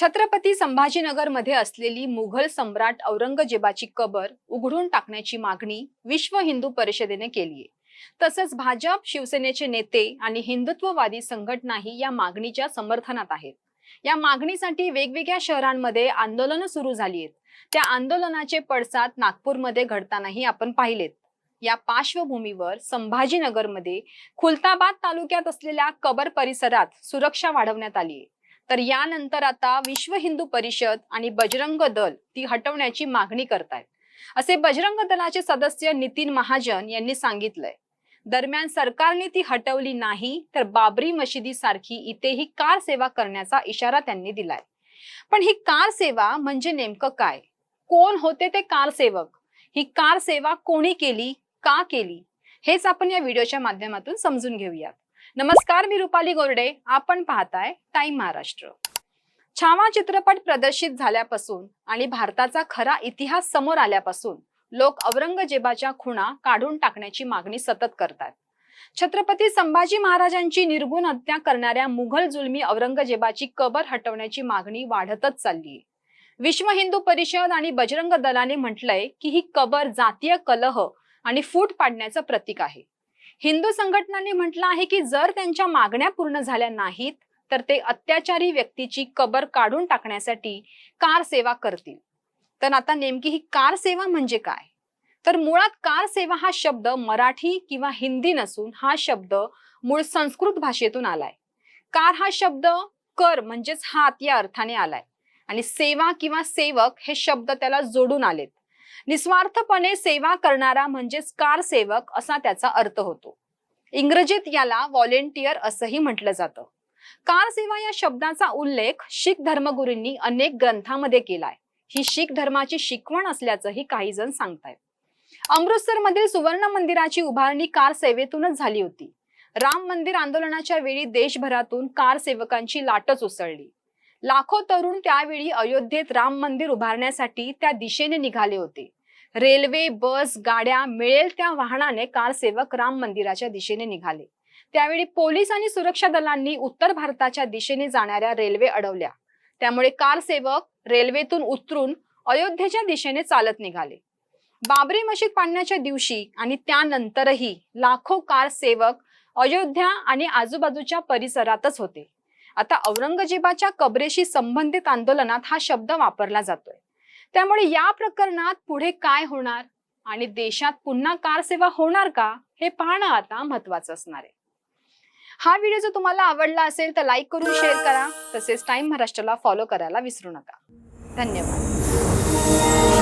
छत्रपती संभाजीनगरमध्ये असलेली मुघल सम्राट औरंगजेबाची कबर उघडून टाकण्याची मागणी विश्व हिंदू परिषदेने केली आहे. तसंच भाजप शिवसेनेचे नेते आणि हिंदुत्ववादी संघटनाही या मागणीच्या समर्थनात आहेत. या मागणीसाठी वेगवेगळ्या शहरांमध्ये आंदोलनं सुरू झाली आहेत. त्या आंदोलनाचे पडसाद नागपूरमध्ये घडतानाही आपण पाहिलेत. या पार्श्वभूमीवर संभाजीनगरमध्ये खुलताबाद तालुक्यात असलेल्या कबर परिसरात सुरक्षा वाढवण्यात आली आहे. तर यानंतर आता विश्व हिंदू परिषद आणि बजरंग दल ती हटवण्याची मागणी करतायत. असे बजरंग दलाचे सदस्य नितीन महाजन यांनी सांगितलंय दरम्यान सरकारने ती हटवली नाही तर बाबरी मशिदी सारखी इथेही कार सेवा करण्याचा इशारा त्यांनी दिलाय. पण ही कार सेवा म्हणजे नेमकं काय? कोण होते ते कार सेवक? ही कार सेवा कोणी केली का केली? हेच आपण या व्हिडिओच्या माध्यमातून समजून घेऊयात. नमस्कार मी रुपाली गोरडे. आपण पाहताय टाइम महाराष्ट्र. छावा चित्रपट प्रदर्शित झाल्यापासून आणि भारताचा खरा इतिहास समोर आल्यापासून लोक औरंगजेबाच्या खुणा काढून टाकण्याची मागणी सतत करतात. छत्रपती संभाजी महाराजांची निर्गुण हत्या करणाऱ्या मुघल जुलमी औरंगजेबाची कबर हटवण्याची मागणी वाढतच चालली विश्व हिंदू परिषद आणि बजरंग दलाने म्हटलंय की ही कबर जातीय कलह आणि फूट पाडण्याचं प्रतीक आहे. हिंदू संघटनांनी म्हटलं आहे की जर त्यांच्या मागण्या पूर्ण झाल्या नाहीत तर ते अत्याचारी व्यक्तीची कबर काढून टाकण्यासाठी कार सेवा करतील. तर आता नेमकी ही कार सेवा म्हणजे काय? तर मुळात कार सेवा हा शब्द मराठी किंवा हिंदी नसून हा शब्द मूळ संस्कृत भाषेतून आलाय. कार हा शब्द कर म्हणजेच हात या अर्थाने आलाय. आणि सेवा किंवा सेवक हे शब्द त्याला जोडून आलेत. निस्वार्थपणे सेवा करणारा म्हणजेच कार सेवक असा त्याचा अर्थ होतो. इंग्रजीत याला व्हॉलेंटियर असंही म्हटलं जातं. कार सेवा या शब्दाचा उल्लेख शीख धर्मगुरूंनी अनेक ग्रंथामध्ये केलाय. ही शीख धर्माची शिकवण असल्याचंही काही जण सांगतायत. अमृतसर मधील सुवर्ण मंदिराची उभारणी कार सेवेतूनच झाली होती. राम मंदिर आंदोलनाच्या वेळी देशभरातून कार सेवकांची लाटच उसळली. लाखो तरुण त्यावेळी अयोध्येत राम मंदिर उभारण्यासाठी त्या दिशेने निघाले होते. रेल्वे बस गाड्या मिळेल त्या वाहनाने कार सेवक राम मंदिराच्या दिशेने निघाले. त्यावेळी पोलीस आणि सुरक्षा दलांनी उत्तर भारताच्या दिशेने जाणाऱ्या रेल्वे अडवल्या. त्यामुळे कार सेवक रेल्वेतून उतरून अयोध्येच्या दिशेने चालत निघाले. बाबरी मशीद पाडण्याच्या दिवशी आणि त्यानंतरही लाखो कार सेवक अयोध्या आणि आजूबाजूच्या परिसरातच होते. आता औरंगजेबाच्या कबरेशी संबंधित आंदोलनात हा शब्द वापरला जातोय. त्यामुळे या प्रकरणात पुढे काय होणार? आणि देशात पुन्हा कार सेवा होणार का? हे पाहणं आता महत्वाचं असणार आहे. हा व्हिडिओ जर तुम्हाला आवडला असेल तर लाईक करून शेअर करा. तसेच टाइम महाराष्ट्राला फॉलो करायला विसरू नका. धन्यवाद.